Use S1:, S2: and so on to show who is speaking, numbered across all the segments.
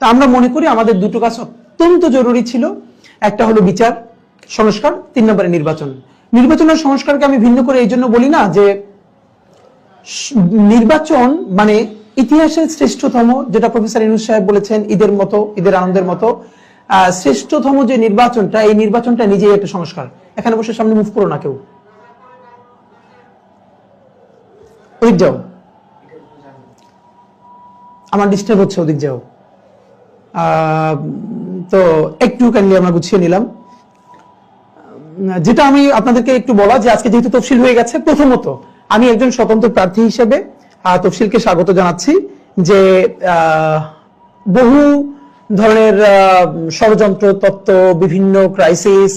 S1: তো আমরা মনে করি আমাদের দুটো কাজ অত্যন্ত জরুরি ছিল। একটা হলো বিচার, সংস্কার, তিন নম্বরে নির্বাচন। নির্বাচনের সংস্কারকে আমি ভিন্ন করে এই জন্য বলি না যে, নির্বাচন মানে ইতিহাসের শ্রেষ্ঠতম, যেটা প্রফেসর ইনুস সাহেব বলেছেন, ঈদের মতো, ঈদের আনন্দের মতো শ্রেষ্ঠতম যে নির্বাচনটা, এই নির্বাচনটা নিজেই একটা সংস্কার। এখানে বসে সামনে মুভ করো না কেউ। যাও। আমার ডিস্টার্ব হচ্ছে ওদিক যাও। তো একটু কাইন্ডলি আমরা গুছিয়ে নিলাম। যেটা আমি আপনাদেরকে একটু বলা যে আজকে যেহেতু তফসিল হয়ে গেছে, প্রথমত আমি একজন স্বতন্ত্র প্রার্থী হিসেবে তফসিলকে স্বাগত জানাচ্ছি যে বহু ধরনের ষড়যন্ত্র, তত্ত্ব, বিভিন্ন ক্রাইসিস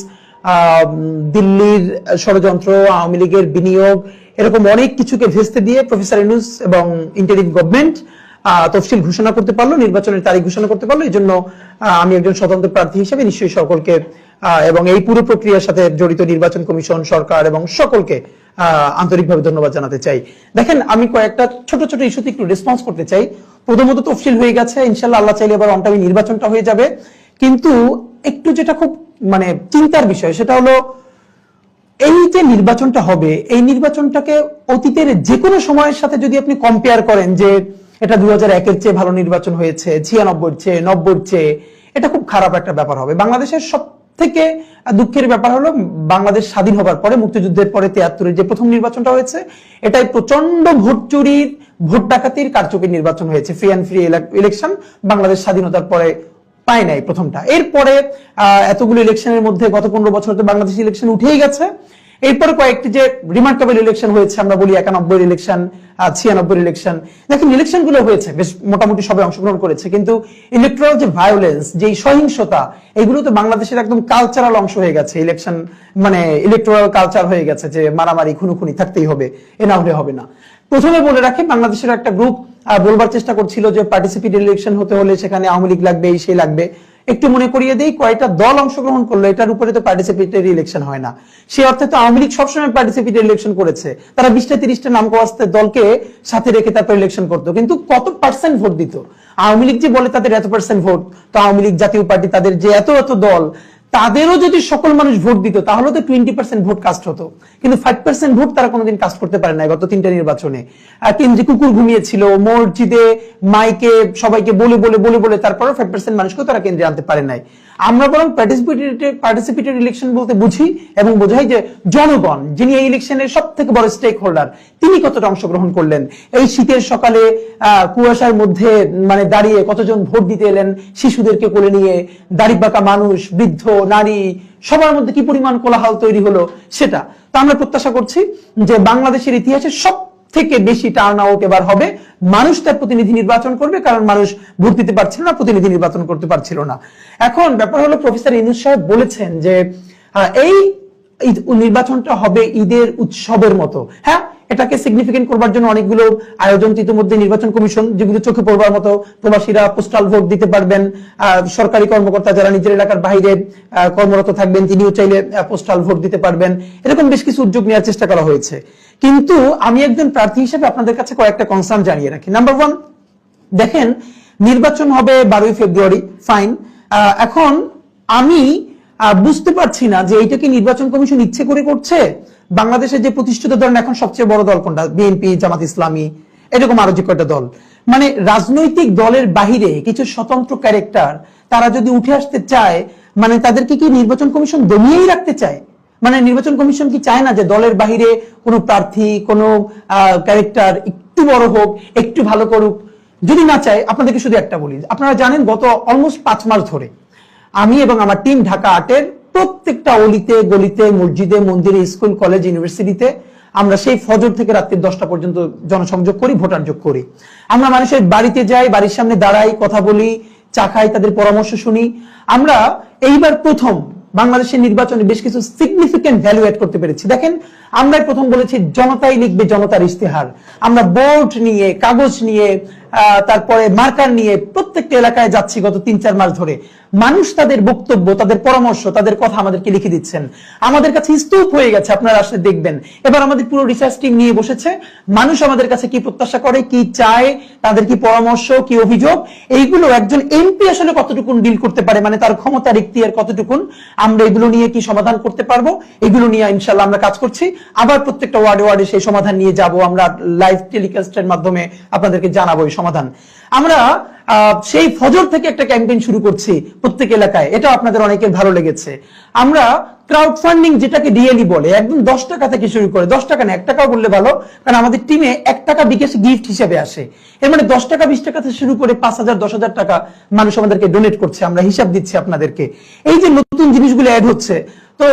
S1: দিল্লির ষড়যন্ত্র, আওয়ামী লীগের বিনিয়োগ, এরকম অনেক কিছুকে ভেস্তে দিয়ে প্রফেসর ইনুস এবং ইন্টারিম গভর্নমেন্ট তফসিল ঘোষণা করতে পারল, নির্বাচনের তারিখ ঘোষণা করতে পারল এই জন্য আমি একজন স্বতন্ত্র প্রার্থী হিসেবে নিশ্চয়ই সকলকে এবং এই পুরো প্রক্রিয়ার সাথে জড়িত নির্বাচন কমিশন, সরকার এবং সকলকে আন্তরিকভাবে ধন্যবাদ জানাতে চাই। দেখেন, আমি কয়েকটা ছোট ছোট ইস্যুতে একটু রেসপন্স করতে চাই। প্রথমত তফসিল হয়ে গেছে ইনশাল্লাহ আল্লাহ চাইলে এবার অনটাইমে নির্বাচনটা হয়ে যাবে। কিন্তু একটু যেটা খুব মানে চিন্তার বিষয়, সেটা হলো, এই যে নির্বাচনটা হবে, এই নির্বাচনটাকে অতীতের যে কোনো সময়ের সাথে যদি আপনি কম্পেয়ার করেন যে এটা দুই হাজার একের চেয়ে ভালো নির্বাচন হয়েছে ছিয়ানব্বই চেয়ে নব্বই চেয়ে। এটা খুব খারাপ একটা ব্যাপার হবে। বাংলাদেশের সব থেকে দুঃখের ব্যাপার হলো বাংলাদেশ স্বাধীন হবার পরে মুক্তিযুদ্ধের পরে তিয়াত্তরের যে প্রথম নির্বাচনটা হয়েছে এটাই প্রচণ্ড ভোট চুরির ভোট ডাকাতির কারচুপির নির্বাচন হয়েছে। Free and free election Bangladesh স্বাধীনতার পরে পায় নাই প্রথমটা। এরপরে আহ, এতগুলো ইলেকশনের মধ্যে গত পনেরো বছর তো বাংলাদেশ ইলেকশন উঠেই গেছে। এরপরে কয়েকটি যে রিমার্কেবল ইলেকশন হয়েছে, আমরা বলি একানব্বই ইলেকশন ছিয়ানব্বই ইলেকশন দেখেন ইলেকশনগুলো হয়েছে, বেশ মোটামুটি সবাই অংশগ্রহণ করেছে, কিন্তু ইলেকট্রাল যে ভায়োলেন্স যে সহিংসতা, এগুলো তো বাংলাদেশের একদম কালচারাল অংশ হয়ে গেছে। ইলেকশন মানে ইলেকট্রাল কালচার হয়ে গেছে যে মারামারি, খুনোখুনি থাকতেই হবে, এ না হলে হবে না। প্রথমে বলে রাখি, বাংলাদেশের একটা গ্রুপ বলবার চেষ্টা করছিল যে পার্টিসিপেট ইলেকশন হতে হলে সেখানে আওয়ামী লীগ লাগবে এই সেই লাগবে। একটু মনে করিয়ে দেই কয়টা দল অংশগ্রহণ করল, এটার উপরে তো পার্টিসিপেটরি ইলেকশন হয় না। সে অর্থে তো আওয়ামী লীগ সবসময় পার্টিসিপেটরি ইলেকশন করেছে। তারা বিশটা তিরিশটা নাম কওয়াস্তে দলকে সাথে রেখে তারপর ইলেকশন করতো। কিন্তু কত পার্সেন্ট ভোট দিত? আওয়ামী লীগ যে বলে তাদের এত পার্সেন্ট ভোট, তো আওয়ামী লীগ জাতীয় পার্টি তাদের যে এত এত দল তাদেরও যদি সকল মানুষ ভোট দিত, তাহলে তো টোয়েন্টি পার্সেন্ট ভোট কাস্ট হতো। কিন্তু ফাইভ পার্সেন্ট ভোট তারা কোনোদিন কাস্ট করতে পারে না গত তিনটা নির্বাচনে। কেন্দ্রে কুকুর ঘুমিয়েছিল, মসজিদে মাইকে সবাইকে বলে বলে বলে বলে তারপরে ফাইভ পার্সেন্ট মানুষকেও তারা কেন্দ্রে আনতে পারে নাই। আমরা বরং পার্টিসিপেটরি পার্টিসিপেটরি ইলেকশন বলতে বুঝি এবং বোঝাই যে জনগণ, যিনি এই ইলেকশনের সব থেকে বড় স্টেক হোল্ডার তিনি কতটা অংশগ্রহণ করলেন? এই শীতের সকালে কুয়াশার মধ্যে মানে দাঁড়িয়ে কতজন ভোট দিতে এলেন? শিশুদেরকে কোলে নিয়ে দাড়ি বাঁকা মানুষ, বৃদ্ধ নারী সবার মধ্যে কি পরিমাণ কোলাহল তৈরি হলো সেটা? তা আমরা প্রত্যাশা করছি যে বাংলাদেশের ইতিহাসে সব থেকে বেশি টার্ন আউট এবার হবে। মানুষ তার প্রতিনিধি নির্বাচন করবে, কারণ মানুষ ভোট দিতে পারছিল না, প্রতিনিধি নির্বাচন করতে পারছিল না। এখন ব্যাপার হলো প্রফেসর ইনুস সাহেব বলেছেন যে এই নির্বাচনটা হবে ঈদের উৎসবের মতো। হ্যাঁ এটাকে সিগনিফিকেন্ট করবার জন্য অনেকগুলো আয়োজন ইতিমধ্যে নির্বাচন কমিশন যেগুলো চোখে পড়বার মতো প্রবাসীরা পোস্টাল ভোট দিতে পারবেন। সরকারি কর্মকর্তা যারা নিজের এলাকার বাইরে কর্মরত থাকবেন, তিনিও চাইলে পোস্টাল ভোট দিতে পারবেন। এরকম বেশ কিছু উদ্যোগ নেওয়ার চেষ্টা করা হয়েছে। কিন্তু আমি একজন প্রার্থী হিসেবে আপনাদের কাছে কয়েকটা কনসার্ন জানিয়ে রাখি। নাম্বার ওয়ান দেখেন, নির্বাচন হবে বারোই ফেব্রুয়ারি ফাইন এখন আমি বুঝতে পারছি না যে এইটা কি নির্বাচন কমিশন ইচ্ছে করে করছে? বাংলাদেশের যে প্রতিষ্ঠিত দল এখন সবচেয়ে বড় দল কোনটা? বিএনপি, জামাত ইসলামী, এরকম আরও যে কয়টা দল। মানে রাজনৈতিক দলের বাহিরে কিছু স্বতন্ত্র ক্যারেক্টার, তারা যদি উঠে আসতে চায় মানে তাদেরকে কি নির্বাচন কমিশন দমিয়েই রাখতে চায়? মানে নির্বাচন কমিশন কি চায় না যে দলের বাহিরে কোনো প্রার্থী, কোনো ক্যারেক্টার একটু বড় হোক, একটু ভালো করুক? যদি না চায়, আপনাদেরকে শুধু একটা বলি। আপনারা জানেন গত অলমোস্ট পাঁচ মাস ধরে আমি এবং আমার টিম ঢাকা আটের প্রত্যেকটা অলিতে, গলিতে, মসজিদে, মন্দিরে, স্কুল কলেজ ইউনিভার্সিটিতে আমরা সেই ফজর থেকে রাত্রি দশটা পর্যন্ত জনসংযোগ করি, ভোটার যোগ করি। আমরা মানুষের বাড়িতে যাই, বাড়ির সামনে দাঁড়াই, কথা বলি, চা খাই, তাদের পরামর্শ শুনি। আমরা এইবার প্রথম বাংলাদেশের নির্বাচনে বেশ কিছু সিগনিফিকেন্ট ভ্যালু এড করতে পেরেছি। দেখেন, আমরাই প্রথম বলেছি, জনতাই লিখবে জনতার ইশতেহার। আমরা বোর্ড নিয়ে, কাগজ নিয়ে তারপরে মার্কার নিয়ে প্রত্যেকটা এলাকায় যাচ্ছি গত তিন, চার মাস ধরে। মানুষ তাদের বক্তব্য, তাদের পরামর্শ, তাদের কথা আমাদেরকে লিখে দিচ্ছেন। আমাদের কাছে স্তূপ হয়ে গেছে, আপনারা আসলে দেখবেন। এবার আমাদের পুরো রিসার্চ টিম নিয়ে বসেছে। মানুষ আমাদের কাছে কি প্রত্যাশা করে, কি চায়, তাদের কি পরামর্শ, কি অভিযোগ? এইগুলো একজন এমপি আসলে কতটুকুন ডিল করতে পারে মানে তার ক্ষমতার ইখতিয়ার কতটুকুন? আমরা এগুলো নিয়ে কি সমাধান করতে পারব? এগুলো নিয়ে ইনশাল্লাহ আমরা কাজ করছি। আবার প্রত্যেকটা ওয়ার্ডে ওয়ার্ডে সেই সমাধান নিয়ে যাব। আমরা লাইভ টেলিকাস্টের মাধ্যমে আপনাদেরকে জানাব এই সমাধান। আমরা সেই ফজর থেকে একটা ক্যাম্পেইন শুরু করছি প্রত্যেক এলাকায়। এটা আপনাদের অনেকের ভালো লেগেছে। আমরা ক্রাউড ফান্ডিং যেটাকে ডিএলই বলে, একদম দশ টাকা থেকে শুরু করে, দশ টাকা না, এক টাকাও বললে ভালো, কারণ আমাদের টিমে এক টাকা বিকাশ গিফট হিসেবে আসে। এর মানে দশ টাকা, বিশ টাকা থেকে শুরু করে পাঁচ হাজার, দশ হাজার টাকা মানুষ আমাদেরকে ডোনেট করছে, আমরা হিসাব দিচ্ছি আপনাদেরকে। এই যে নতুন জিনিসগুলো অ্যাড হচ্ছে, তো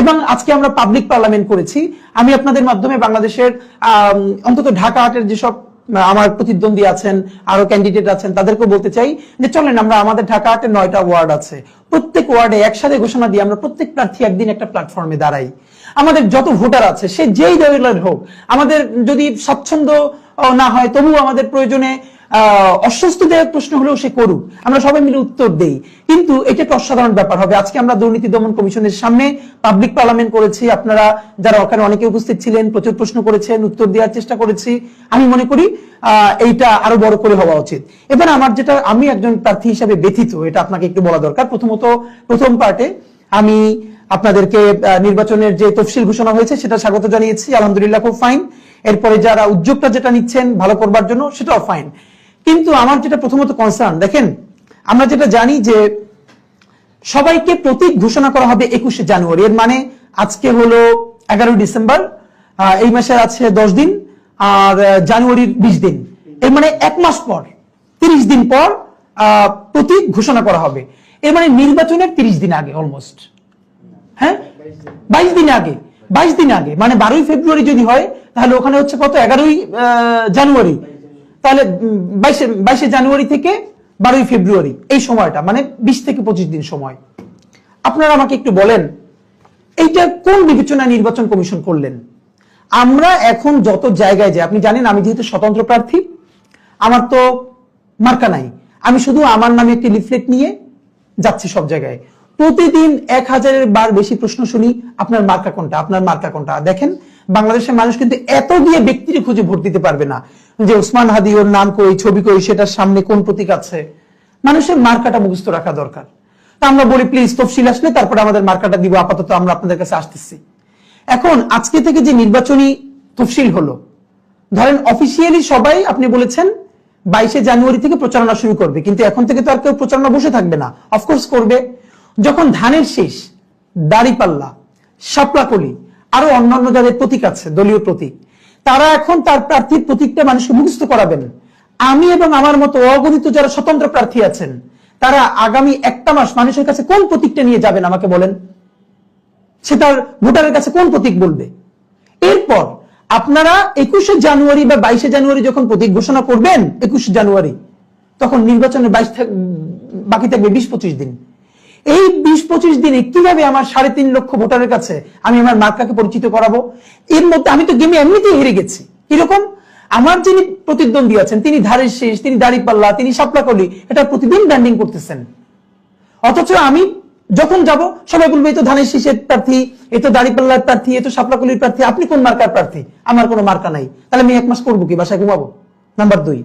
S1: এবং আজকে আমরা পাবলিক পার্লামেন্ট করেছি। আমি আপনাদের মাধ্যমে বাংলাদেশের অন্তত ঢাকা হাটের যেসব আমার প্রতিদ্বন্দ্বী আছেন, আরও ক্যান্ডিডেট আছেন, তাদেরকেও বলতে চাই যে চলেন আমরা আমাদের ঢাকা আটে নয়টা ওয়ার্ড আছে। প্রত্যেক ওয়ার্ডে একসাথে ঘোষণা দিয়ে আমরা প্রত্যেক প্রার্থী একদিন একটা প্ল্যাটফর্মে দাঁড়াই। আমাদের যত ভোটার আছে, সে যেই দলের হোক, আমাদের যদি স্বচ্ছন্দ না হয়, তবুও আমাদের প্রয়োজনে অস্বস্তিদায়ক প্রশ্ন হলেও সে করুক। আমরা সবাই মিলে উত্তর দেই। কিন্তু এটা একটা অসাধারণ ব্যাপার হবে। আজকে আমরা দুর্নীতি দমন কমিশনের সামনে পাবলিক পার্লামেন্ট করেছি। আপনারা যারা ওখানে অনেকে উপস্থিত ছিলেন, প্রচুর প্রশ্ন করেছেন, উত্তর দেওয়ার চেষ্টা করেছি। আমি মনে করি এইটা আরও বড় করে হওয়া উচিত। এবার আমার যেটা, আমি একজন প্রার্থী হিসাবে ব্যথিত, এটা আপনাকে একটু বলা দরকার। প্রথমত, প্রথম পার্টে আমি আপনাদেরকে নির্বাচনের যে তফসিল ঘোষণা হয়েছে, সেটা স্বাগত জানিয়েছি। আলহামদুলিল্লাহ, খুব ফাইন এরপরে যারা উদ্যোগটা যেটা নিচ্ছেন, ভালো করবার জন্য, সেটাও ফাইন কিন্তু আমার যেটা প্রথমত কনসার্ন দেখেন, আমরা যেটা জানি যে সবাইকে প্রতীক ঘোষণা করা হবে একুশে জানুয়ারি। এর মানে আজকে হলো এগারোই ডিসেম্বর এই মাসে আছে দশ দিন, আর জানুয়ারির বিশ দিন। এর মানে এক মাস পর, তিরিশ দিন পর প্রতীক ঘোষণা করা হবে। এর মানে নির্বাচনের তিরিশ দিন আগে অলমোস্ট হ্যাঁ? বাইশ দিন আগে, বাইশ দিন আগে। মানে বারোই ফেব্রুয়ারি যদি হয়, তাহলে ওখানে হচ্ছে কত? এগারোই জানুয়ারি। তাহলে বাইশে বাইশে জানুয়ারি থেকে বারোই ফেব্রুয়ারি, এই সময়টা মানে বিশ থেকে পঁচিশ দিন সময়। আপনারা আমাকে একটু বলেন, এইটা কোন বিবেচনা নির্বাচন কমিশন করলেন? আমরা এখন যত জায়গায় যাই, আপনি জানেন আমি যেহেতু স্বতন্ত্র প্রার্থী, আমার তো মার্কা নাই। আমি শুধু আমার নামে একটি লিফলেট নিয়ে যাচ্ছি সব জায়গায়। প্রতিদিন এক হাজারের বার বেশি প্রশ্ন শুনি, আপনার মার্কা কোনটা, আপনার মার্কা কোনটা। দেখেন, বাংলাদেশের মানুষ কিন্তু এত দিয়ে ব্যক্তির খুঁজে ভোট দিতে পারবে না। যে উসমান হাদি ওর নাম কই, ছবি কই, সেটার সামনে কোন প্রতীক আছে? মানুষের মার্কাটা মুখস্থ রাখা দরকার। তা আমরা বলি, প্লিজ, তফসিল আসলে তারপরে আমাদের মার্কাটা দিব, আপাতত আমরা আপনাদের কাছে আসতেছি। এখন, আজকে থেকে যে নির্বাচনী তফসিল হলো, ধরেন অফিসিয়ালি সবাই আপনি বলেছেন, বাইশে জানুয়ারি থেকে প্রচারণা শুরু করবে, কিন্তু এখন থেকে তো আর কেউ প্রচারণা বসে থাকবে না। অফকোর্স করবে। যখন ধানের শেষ, দাড়িপাল্লা, শাপলাকলি, আরও অন্যান্য যাদের প্রতীক আছে, দলীয় প্রতীক তারা এখন তার প্রার্থীর প্রতীকটা মানুষকে মুখস্থ করাবেন। আমি এবং আমার মতো অগণিত যারা স্বতন্ত্র প্রার্থী আছেন, তারা আগামী একটা মাস মানুষের কাছে কোন প্রতীকটা নিয়ে যাবেন আমাকে বলেন? সে তার ভোটারের কাছে কোন প্রতীক বলবে? এরপর আপনারা একুশে জানুয়ারি বা বাইশে জানুয়ারি যখন প্রতীক ঘোষণা করবেন, একুশে জানুয়ারি, তখন নির্বাচনের বাইশ বাকি থাকবে বিশ পঁচিশ দিন। এই বিশ পঁচিশ দিনে কীভাবে আমার সাড়ে তিন লক্ষ ভোটারের কাছে আমি আমার মার্কাকে পরিচিত করাবো? এর মধ্যে আমি তো গেমে এমনিতেই হেরে গেছি। এরকম আমার যিনি প্রতিদ্বন্দ্বী আছেন, তিনি ধারের শেষ, তিনি দাড়িপাল্লা, তিনি সাপলাকলি এটা প্রতিদিন ব্র্যান্ডিং করতেছেন। অথচ আমি যখন যাব, সবাই বলবে এই তো ধানের শীষের প্রার্থী, এ তো দাড়িপাল্লার প্রার্থী, এ তো সাপলাকলির প্রার্থী, আপনি কোন মার্কার প্রার্থী? আমার কোনো মার্কা নাই। তাহলে আমি এক মাস করব কি, বাসায় ঘুমাবো? নাম্বার দুই।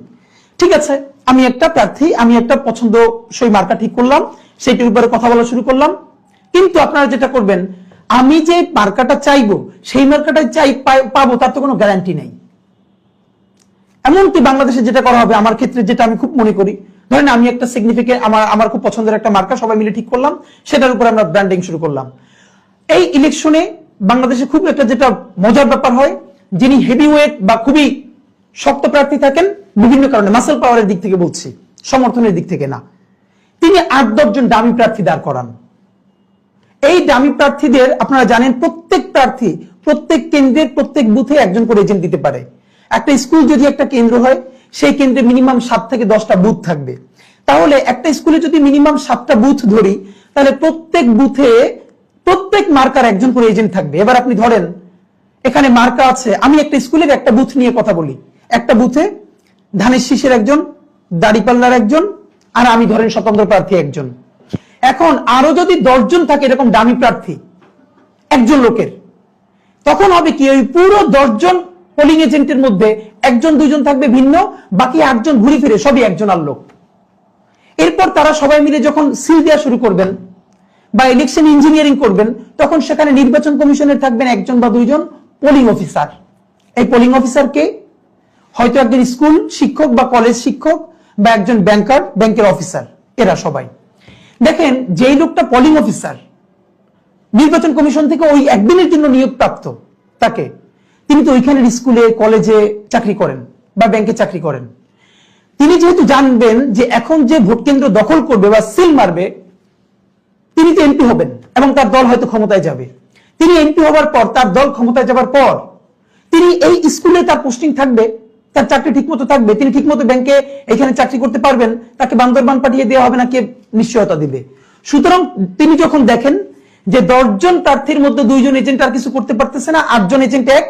S1: ঠিক আছে, আমি একটা প্রার্থী, আমি একটা পছন্দ সেই মার্কা ঠিক করলাম, সেইটির উপরে কথা বলা শুরু করলাম। কিন্তু আপনারা যেটা করবেন, আমি যে মার্কাটা চাইব, সেই মার্কাটা চাই পাবো, তার তো কোনো গ্যারান্টি নেই। এমনকি বাংলাদেশে যেটা করা হবে, আমার ক্ষেত্রে যেটা আমি খুব মনে করি, ধরেন আমি একটা সিগনিফিকেন্ট আমার আমার খুব পছন্দের একটা মার্কা, সবাই মিলে ঠিক করলাম, সেটার উপর আমরা ব্র্যান্ডিং শুরু করলাম। এই ইলেকশনে বাংলাদেশে খুব একটা যেটা মজার ব্যাপার হয়, যিনি হেভি ওয়েট বা খুবই শক্ত প্রার্থী থাকেন, বিভিন্ন কারণে মাসেল পাওয়ারের দিক থেকে বলছি, সমর্থনের দিক থেকে না। তিনি আট দশজন দামি প্রার্থী দাঁড় করান। এই দামি প্রার্থীদের আপনারা জানেন, প্রত্যেক প্রার্থী, প্রত্যেক কেন্দ্রের, প্রত্যেক বুথে একজন করে এজেন্ট দিতে পারে। একটা স্কুল যদি একটা কেন্দ্র হয়, সেই কেন্দ্রে মিনিমাম সাত থেকে দশটা বুথ থাকবে। তাহলে একটা স্কুলে যদি মিনিমাম সাতটা বুথ ধরি, তাহলে প্রত্যেক বুথে প্রত্যেক মার্কার একজন করে এজেন্ট থাকবে। এবার আপনি ধরেন, এখানে মার্কা আছে, আমি একটা স্কুলের একটা বুথ নিয়ে কথা বলি। একটা বুথে ধানের শীষের একজন দাড়িপাল্লার একজন, আর আমি ধরেন স্বতন্ত্র প্রার্থী একজন। এখন আরও যদি দশজন থাকে এরকম দামি প্রার্থী, একজন লোকের, তখন হবে কি ওই পুরো দশজন পোলিং এজেন্টের মধ্যে একজন দুইজন থাকবে ভিন্ন, বাকি আটজন ঘুরে ফিরে, সবই একজন আর লোক। এরপর তারা সবাই মিলে যখন সিল দেওয়া শুরু করবেন বা ইলেকশন ইঞ্জিনিয়ারিং করবেন, তখন সেখানে নির্বাচন কমিশনের থাকবেন একজন বা দুইজন পোলিং অফিসার এই পোলিং অফিসারকে হয়তো একজন স্কুল শিক্ষক বা কলেজ শিক্ষক বা একজন ব্যাংকার, ব্যাংকের অফিসার, এরা সবাই। দেখেন, যেই লোকটা পলিং অফিসার নির্বাচন কমিশন থেকে ওই একদিনের জন্য নিয়োগ প্রাপ্ত তাকে, তিনি তো ওইখানের স্কুলে, কলেজে চাকরি করেন বা ব্যাংকে চাকরি করেন। তিনি যেহেতু জানবেন যে এখন যে ভোট কেন্দ্র দখল করবে বা সিল মারবে, তিনি তো এমপি হবেন এবং তার দল হয়তো ক্ষমতায় যাবে। তিনি এমপি হবার পর, তার দল ক্ষমতায় যাবার পর, তিনি এই স্কুলে তার পোস্টিং থাকবে তার চাকরি ঠিকমতো থাকবে, তিনি ঠিকমতো ব্যাংকে এখানে চাকরি করতে পারবেন, তাকে বান্দরবান পাঠিয়ে দেওয়া হবে না, কে নিশ্চয়তা দিবে। সুতরাং তিনি যখন দেখেন যে দশজন প্রার্থীর মধ্যে দুইজন এজেন্ট আর কিছু করতে পারতেছে না, আটজন এজেন্ট এক,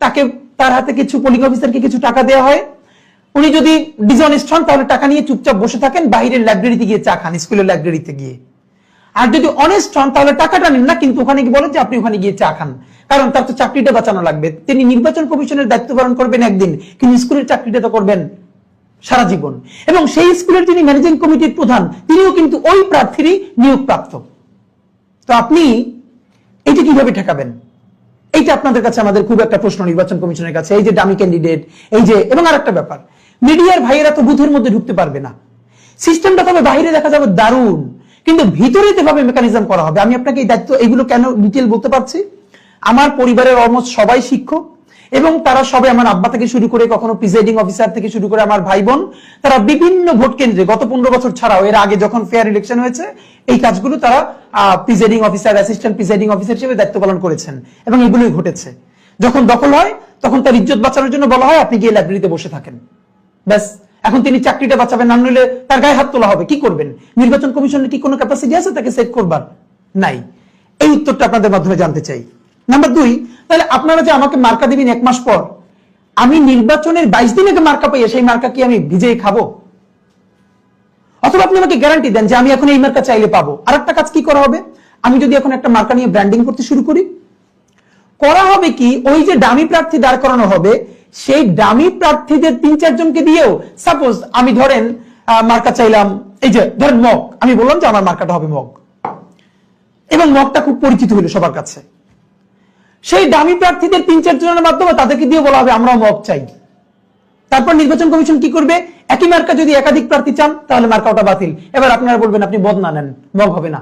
S1: তাকে তার হাতে কিছু পোলিং অফিসারকে কিছু টাকা দেওয়া হয়। উনি যদি ডিসঅনেস্ট হন, তাহলে টাকা নিয়ে চুপচাপ বসে থাকেন, বাইরের লাইব্রেরিতে গিয়ে চা খান স্কুলের লাইব্রেরিতে গিয়ে। আর যদি অনেস্ট হন, তাহলে টাকাটা নিন না, কিন্তু ওখানে গিয়ে বলেন যে আপনি ওখানে গিয়ে চা খান। কারণ তার তো চাকরিটা বাঁচানো লাগবে। তিনি নির্বাচন কমিশনের দায়িত্ব পালন করবেন একদিন, কিন্তু স্কুলের চাকরিটা তো করবেন সারা জীবন। এবং সেই স্কুলের যিনি ম্যানেজিং কমিটির প্রধান, তিনিও কিন্তু ওই প্রার্থীরই নিয়োগ প্রাপ্ত তো আপনি এটা কীভাবে ঠেকাবেন? এইটা আপনাদের কাছে আমাদের খুব একটা প্রশ্ন নির্বাচন কমিশনের কাছে। এই যে ডামি ক্যান্ডিডেট এই যে, এবং আরেকটা ব্যাপার মিডিয়ার ভাইয়েরা তো বুথের মধ্যে ঢুকতে পারবে না। সিস্টেমটা তবে বাইরে দেখা যাবে দারুণ। কিন্তু ভিতরে যেভাবে মেকানিজম করা হবে, আমি আপনাকে এই দায়িত্ব, এগুলো কেন ডিটেল বলতে পারছি? আমার পরিবারের অলমোস্ট সবাই শিক্ষক এবং তারা সবাই আমার আব্বা থেকে শুরু করে, কখনো প্রিসাইডিং অফিসার থেকে শুরু করে আমার ভাই বোন, তারা বিভিন্ন ভোট কেন্দ্রে গত পনেরো বছর ছাড়াও, এর আগে যখন ফেয়ার ইলেকশন হয়েছে, এই কাজগুলো তারা presiding officer assistant presiding officer হিসেবে দায়িত্ব পালন করেছেন এবং এগুলোই ঘটেছে। যখন দখল হয়, তখন তার ইজ্জত বাঁচানোর জন্য বলা হয়, আপনি গিয়ে লাইব্রেরিতে বসে থাকেন। ব্যাস। এখন তিনি চাকরিটা বাঁচাবেন, না নইলে তার গায়ে হাত তোলা হবে। কি করবেন? নির্বাচন কমিশনের কি কোনো ক্যাপাসিটি আছে তাকে সেট করবার? নাই। এই উত্তরটা আপনাদের মাধ্যমে জানতে চাই। নাম্বার দুই, তাহলে আপনারা যে আমাকে মার্কা দিবেন এক মাস পর, আমি নির্বাচনের বাইশ দিন আগে মার্কা পাইয়া সেই মার্কা কি আমি ভিজেই খাব? অথবা আপনি আমাকে গ্যারান্টি দেন যে আমি এখন এই মার্কা চাইলে পাবো। আর একটা কাজ কি করা হবে? আমি যদি এখন একটা মার্কা নিয়ে ব্র্যান্ডিং করতে শুরু করি, করা হবে কি, ওই যে ডামি প্রার্থী দাঁড় করানো হবে সেই ডামি প্রার্থীদের তিন চারজনকে দিয়েও সাপোজ আমি ধরেন মার্কা চাইলাম, এই যে, ধরেন মগ, আমি বললাম যে আমার মার্কাটা হবে মগ। এবং মগটা খুব পরিচিত হলো সবার কাছে। সেই দামি প্রার্থীদের তিন চার জনের মাধ্যমে তাদেরকে দিয়ে বলা হবে, আমরাও মগ চাই। তারপর নির্বাচন কমিশন কি করবে? একই মার্কা যদি একাধিক প্রার্থী চান, তাহলে মার্কা ওটা বাতিল। এবার আপনারা বলবেন, আপনি বদনা নেন, মগ হবে না।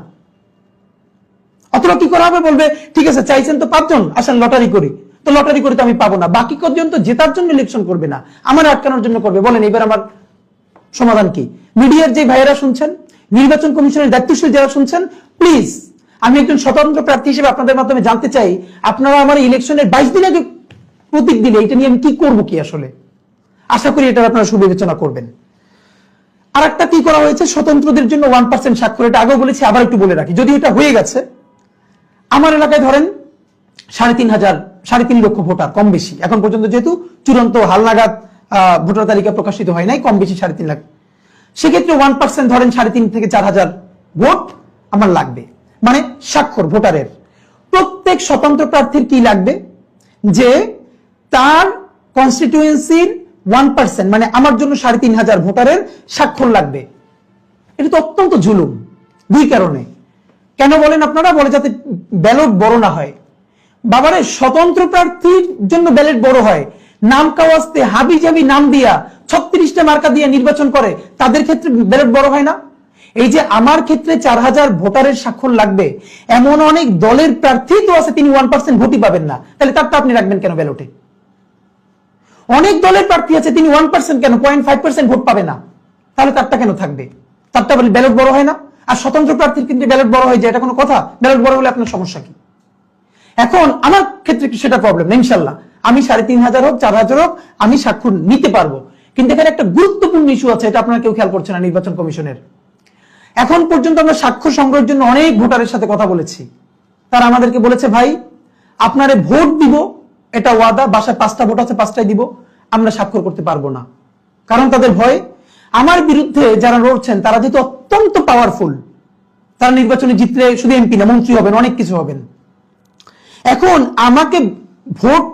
S1: অথবা কি করা হবে? বলবে, ঠিক আছে, চাইছেন তো পাঁচজন, আসেন লটারি করি। তো লটারি করে তো আমি পাবো না। বাকি কজন তো জেতার জন্য ইলেকশন করবে না। আমার আটকানোর জন্য করবে। বলেন, এবার আমার সমাধান কি? মিডিয়ার যে ভাইয়েরা শুনছেন, নির্বাচন কমিশনের দায়িত্বশীল যারা শুনছেন প্লিজ আমি একজন স্বতন্ত্র প্রার্থী হিসেবে আপনাদের মাধ্যমে জানতে চাই, আপনারা আমার ইলেকশনের বাইশ দিন আগে প্রতীক দিলে এটা নিয়ে আমি কি করব কি আসলে? আশা করি এটা আপনারা সুবিবেচনা করবেন। আর একটা কি করা হয়েছে? স্বতন্ত্রদের জন্য ওয়ান পার্সেন্ট স্বাক্ষর। এটা আগেও বলেছি, আবার একটু বলে রাখি। যদি এটা হয়ে গেছে, আমার এলাকায় ধরেন সাড়ে তিন হাজার, সাড়ে তিন লক্ষ ভোটার কম বেশি এখন পর্যন্ত যেহেতু চূড়ান্ত হালনাগাদ ভোটার তালিকা প্রকাশিত হয় নাই কম বেশি সাড়ে তিন লাখ। সেক্ষেত্রে ওয়ান পার্সেন্ট ধরেন সাড়ে তিন থেকে চার হাজার ভোট আমার লাগবে। মানে স্বাক্ষর ভোটারের। প্রত্যেক স্বতন্ত্র প্রার্থীর কি লাগবে? যে তার কনস্টিটিউয়েন্সির ওয়ান পার্সেন্ট মানে আমার জন্য সাড়ে তিন হাজার ভোটারের স্বাক্ষর লাগবে। এটা তো অত্যন্ত জুলুম। দুই কারণে। কেন বলেন আপনারা? বলে যাতে ব্যালট বড় না হয়। বাবারে, স্বতন্ত্র প্রার্থীর জন্য ব্যালট বড় হয়। নাম কাওয়াজতে হাবি জাবি নাম দিয়া ছত্রিশটা মার্কা দিয়ে নির্বাচন করে, তাদের ক্ষেত্রে ব্যালট বড় হয় না? এই যে আমার ক্ষেত্রে চার হাজার ভোটারের স্বাক্ষর লাগবে, এমন অনেক দলের প্রার্থী তো আছে, তিনি ওয়ান পার্সেন্ট ভোটই পাবেন না। তাহলে তারটা আপনি রাখবেন কেন ব্যালটে? অনেক দলের প্রার্থী আছে, তিনি ওয়ান পার্সেন্ট কেন? পয়েন্ট ফাইভ পার্সেন্ট ভোট পাবে না। তাহলে তারটা কেন থাকবে? তারটা বলে ব্যালট বড় হয় না? আর স্বতন্ত্র প্রার্থীর কিন্তু ব্যালট বড় হয়ে যায় এটা কোনো কথা? ব্যালট বড় হলে আপনার সমস্যা কি? এখন আমার ক্ষেত্রে সেটা প্রবলেম ইনশাল্লাহ আমি সাড়ে তিন হাজার হোক, চার হাজার হোক, আমি স্বাক্ষর নিতে পারব। কিন্তু এখানে একটা গুরুত্বপূর্ণ ইস্যু আছে, এটা আপনারা কেউ খেয়াল করছে না, নির্বাচন কমিশনের। এখন পর্যন্ত আমরা স্বাক্ষর সংগ্রহের জন্য অনেক ভোটারের সাথে কথা বলেছি। তারা আমাদেরকে বলেছে, ভাই, আপনারে ভোট দিব, এটা ওয়াদা, বাসায় পাঁচটা ভোট আছে, পাঁচটাই দিব, আমরা স্বাক্ষর করতে পারব না। কারণ তাদের ভয়, আমার বিরুদ্ধে যারা লড়ছেন, তারা যেহেতু অত্যন্ত পাওয়ারফুল তারা নির্বাচনে জিতলে শুধু এমপি না, মন্ত্রী হবেন, অনেক কিছু হবেন। এখন আমাকে ভোট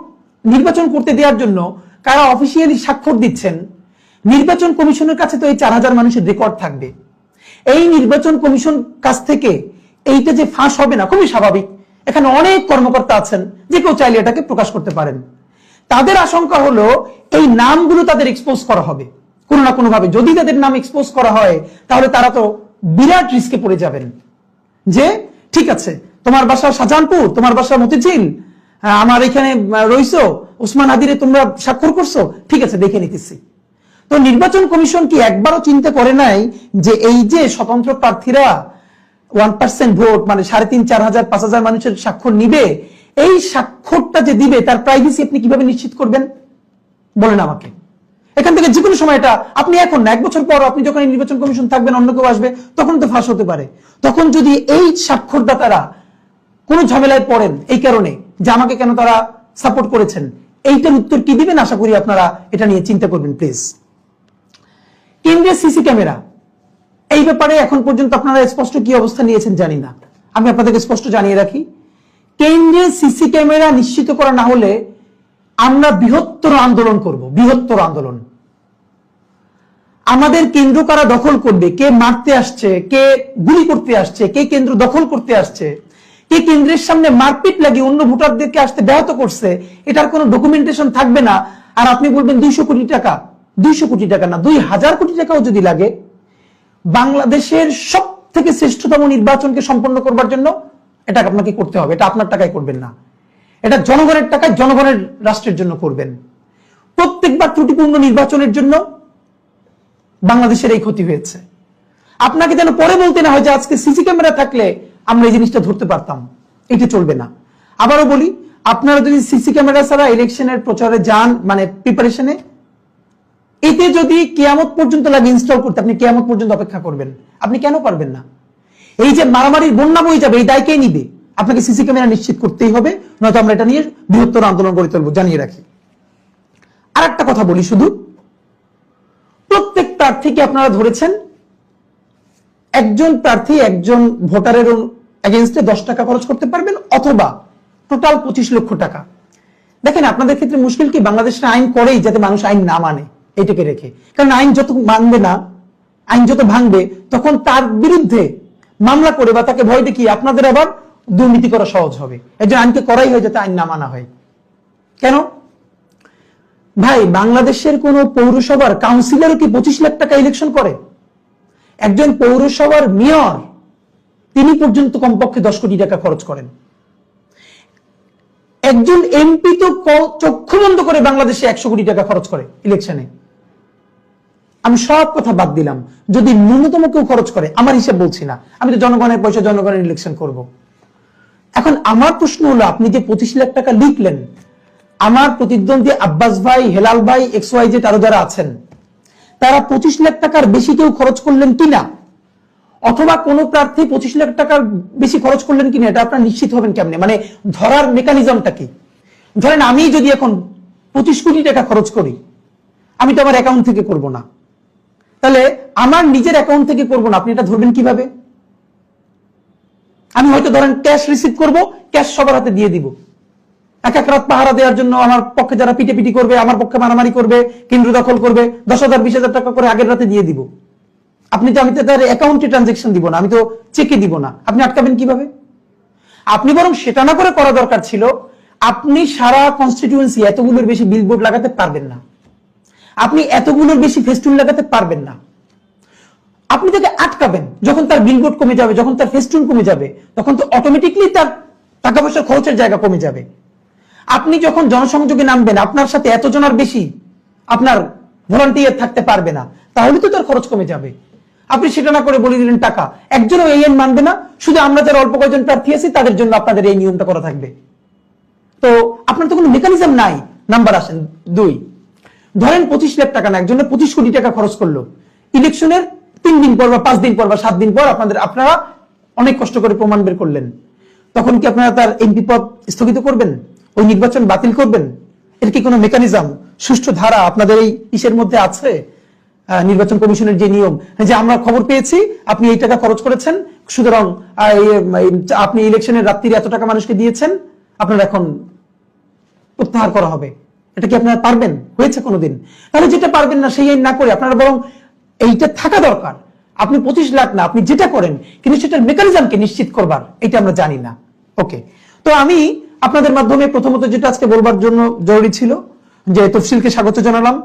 S1: নির্বাচন করতে দেওয়ার জন্য কারা অফিসিয়ালি স্বাক্ষর দিচ্ছেন? নির্বাচন কমিশনের কাছে তো এই চার হাজার মানুষের রেকর্ড থাকবে। এই নির্বাচন কমিশন কাছ থেকে এইটা যে ফাঁস হবে না, খুবই স্বাভাবিক। এখানে অনেক কর্মকর্তা আছেন, যে কেউ চাইলে এটাকে প্রকাশ করতে পারেন। তাদের আশঙ্কা হলো এই নামগুলো তাদের এক্সপোজ করা হবে। কোনো না কোনো ভাবে যদি তাদের নাম এক্সপোজ করা হয়, তাহলে তারা তো বিরাট রিস্কে পড়ে যাবেন। যে, ঠিক আছে তোমার বাসা শাহজাহানপুর, তোমার বাসা মতিঝিল। আমার এখানে রইছো। উসমান আদিরে তোমরা স্বাক্ষর করছ। ঠিক আছে, দেখে নিতেছি। তো নির্বাচন কমিশন কি একবারও চিন্তা করে নাই যে এই যে স্বতন্ত্র প্রার্থীরা ওয়ান পার্সেন্ট ভোট মানে সাড়ে তিন, চার হাজার, পাঁচ হাজার মানুষের স্বাক্ষর নিবে, এই স্বাক্ষরটা যে দিবে, তার প্রাইভেসি আপনি কীভাবে নিশ্চিত করবেন? বলেন আমাকে। এখান থেকে যে কোনো সময় এটা আপনি এখন না, এক বছর পর আপনি যখন নির্বাচন কমিশন থাকবেন, অন্য কেউ আসবে, তখন তো ফাঁস হতে পারে। তখন যদি এই স্বাক্ষরদাতারা কোনো ঝামেলায় পড়েন এই কারণে যে আমাকে কেন তারা সাপোর্ট করেছেন। এইটার উত্তর কি দিবেন? আশা করি আপনারা এটা নিয়ে চিন্তা করবেন প্লিজ কেন্দ্রীয় সিসি ক্যামেরা। এই ব্যাপারে এখন পর্যন্ত আপনারা স্পষ্ট কি অবস্থা নিয়েছেন জানি না। আমি আপনাদেরকে স্পষ্ট জানিয়ে রাখি। কেন্দ্রীয় সিসি ক্যামেরা নিশ্চিত করা না হলে আমরা বৃহত্তর আন্দোলন করব, বৃহত্তর আন্দোলন। আমাদের কেন্দ্র কারা দখল করবে? কে মারতে আসছে? কে গুলি করতে আসছে? কে কেন্দ্র দখল করতে আসছে? কে কেন্দ্রের সামনে মারপিট লাগিয়ে অন্য ভোটারদেরকে আসতে ব্যাহত করছে, এটার কোনো ডকুমেন্টেশন থাকবে না। আর আপনি বলবেন দুইশো কোটি টাকা, দুইশো কোটি টাকা না, দুই হাজার কোটি টাকাও যদি লাগে, বাংলাদেশের সব থেকে শ্রেষ্ঠতম নির্বাচনকে সম্পন্ন করবার জন্য এটা আপনাকে করতে হবে, এটা আপনার টাকায় করবেন না। এটা জনগণের টাকায় জনগণের রাষ্ট্রের জন্য করবেন। প্রত্যেকবার ত্রুটিপূর্ণ নির্বাচনের জন্য বাংলাদেশের এই ক্ষতি হয়েছে। আপনাকে যেন পরে বলতে না হয় যে আজকে সিসি ক্যামেরা থাকলে আমরা এই জিনিসটা ধরতে পারতাম। এটা চলবে না। আবারও বলি, আপনারা যদি সিসি ক্যামেরা ছাড়া ইলেকশনের প্রচারে যান মানে প্রিপারেশনে এতে যদি কেয়ামত পর্যন্ত লাগে ইনস্টল করতে, আপনি কেয়ামত পর্যন্ত অপেক্ষা করবেন। আপনি কেন পারবেন না? এই যে মারামারির বন্যা বই যাবে, এই দায় কে নিবে। আপনাকে সিসি ক্যামেরা নিশ্চিত করতেই হবে, নয়তো আমরা এটা নিয়ে বৃহত্তর আন্দোলন গড়ে তুলবো, জানিয়ে রাখি। আর একটা কথা বলি শুধু। প্রত্যেক প্রার্থীকে আপনারা ধরেছেন, একজন প্রার্থী একজন ভোটারের এগেনস্টে দশ টাকা খরচ করতে পারবেন অথবা টোটাল পঁচিশ লক্ষ টাকা। দেখেন, আপনাদের ক্ষেত্রে মুশকিল কি? বাংলাদেশের আইন করেই যাতে মানুষ আইন না মানে এটাকে রেখে। কারণ আইন যত মানবে না, আইন যত ভাঙবে, তখন তার বিরুদ্ধে মামলা করে বা তাকে ভয় দেখিয়ে আপনাদের আবার দুর্নীতি করা সহজ হবে। এই জন্য আইনকে করাই হয় যাতে আইন না মানা হয়। কেন? ভাই, বাংলাদেশের কোন পৌরসভার কাউন্সিলরও কি পঁচিশ লাখ টাকা ইলেকশন করে? একজন পৌরসভার মেয়র তিনি পর্যন্ত কমপক্ষে দশ কোটি টাকা খরচ করেন। একজন এমপি তো চক্ষু বন্ধ করে বাংলাদেশে একশো কোটি টাকা খরচ করে ইলেকশনে আমি সব কথা বাদ দিলাম। যদি ন্যূনতম কেউ খরচ করে, আমার হিসাব বলছি না। আমি তো জনগণের পয়সা জনগণের ইলেকশন করব। এখন আমার প্রশ্ন হলো, আপনি যে পঁচিশ লাখ টাকা লিখলেন, আমার প্রতিদ্বন্দ্বী আব্বাস ভাই, হেলাল ভাই, এক্স ওয়াই জেড আরও যারা আছেন, তারা পঁচিশ লাখ টাকার বেশি কেউ খরচ করলেন কিনা? অথবা কোন প্রার্থী পঁচিশ লাখ টাকার বেশি খরচ করলেন কিনা, এটা আপনার নিশ্চিত হবেন কেমনে? মানে ধরার মেকানিজমটা কি? ধরেন আমি যদি এখন পঁচিশ কোটি টাকা খরচ করি, আমি তো আমার অ্যাকাউন্ট থেকে করব না। তাহলে আমার নিজের অ্যাকাউন্ট থেকে করব না, আপনি এটা ধরবেন কীভাবে? আমি হয়তো ধরেন ক্যাশ রিসিভ করব ক্যাশ সবার হাতে দিয়ে দিব। এক এক রাত পাহারা দেওয়ার জন্য আমার পক্ষে যারা পিটে পিটি করবে, আমার পক্ষে মারামারি করবে, কেন্দ্র দখল করবে, দশ হাজার, বিশ হাজার টাকা করে আগের রাতে দিয়ে দিব। আপনি তো, আমি তো তার অ্যাকাউন্টে ট্রানজেকশন দিব না, আমি তো চেকে দিব না। আপনি আটকাবেন কীভাবে? আপনি বরং সেটা না করে করা দরকার ছিল, আপনি সারা কনস্টিটিউয়েন্সি এতগুলোর বেশি বিলবোর্ড লাগাতে পারবেন না। আপনি এতগুলোর বেশি ফেস্টুন লাগাতে পারবেন না। আপনি তাকে আটকাবেন, যখন তার বিলবোর্ড কমে যাবে, যখন তার ফেস্টুন কমে যাবে, তখন তো অটোমেটিকলি তার টাকা পয়সার খরচের জায়গা কমে যাবে। আপনি যখন জনসংযোগে নামবেন, আপনার সাথে এতজনের বেশি আপনার ভলান্টিয়ার থাকতে পারবে না, তাহলে তো তার খরচ কমে যাবে। আপনি সেটা না করে বলে দিলেন টাকা। একজনও এই আইন মানবে না। শুধু আমরা যারা অল্প কয়েকজন প্রার্থী আছি, তাদের জন্য আপনাদের এই নিয়মটা করা থাকবে। তো আপনার তো কোনো মেকানিজম নাই। নাম্বার আসেন, দুই। ধরেন পঁচিশ লাখ টাকা না, একজনের পঁচিশ কোটি টাকা খরচ করল। ইলেকশনের তিন দিন পর বা পাঁচ দিন পর বা সাত দিন পর আপনাদের, আপনারা অনেক কষ্ট করে প্রমাণ বের করলেন। তখন কি আপনারা তার এমপি পদ স্থগিত করবেন? ওই নির্বাচন বাতিল করবেন? এর কি কোনো মেকানিজম সুষ্ঠু ধারা আপনাদের এই ইসের মধ্যে আছে? নির্বাচন কমিশনের যে নিয়ম, যে আমরা খবর পেয়েছি, আপনি এই টাকা খরচ করেছেন, সুতরাং আপনি ইলেকশনের রাত্রির এত টাকা মানুষকে দিয়েছেন, আপনার এখন প্রত্যাহার করা হবে। এটা কি আপনারা পারবেন? হয়েছে কোনোদিন? তাহলে যেটা পারবেন না, সেই আইন না করে আপনারা বরং এইটা থাকা দরকার। আপনি পঁচিশ লাখ না, আপনি যেটা করেন, কিন্তু সেটার মেকানিজমকে নিশ্চিত করবার, এটা আমরা জানি না। ওকে তো আমি আপনাদের মাধ্যমে প্রথমত যেটা আজকে বলবার জন্য জরুরি ছিল, যে তফসিলকে স্বাগত জানালাম।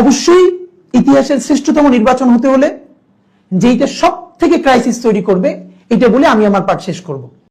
S1: অবশ্যই ইতিহাসের শ্রেষ্ঠতম নির্বাচন হতে হলে যেইটা সব থেকে ক্রাইসিস তৈরি করবে, এটা বলে আমি আমার পাঠ শেষ করব।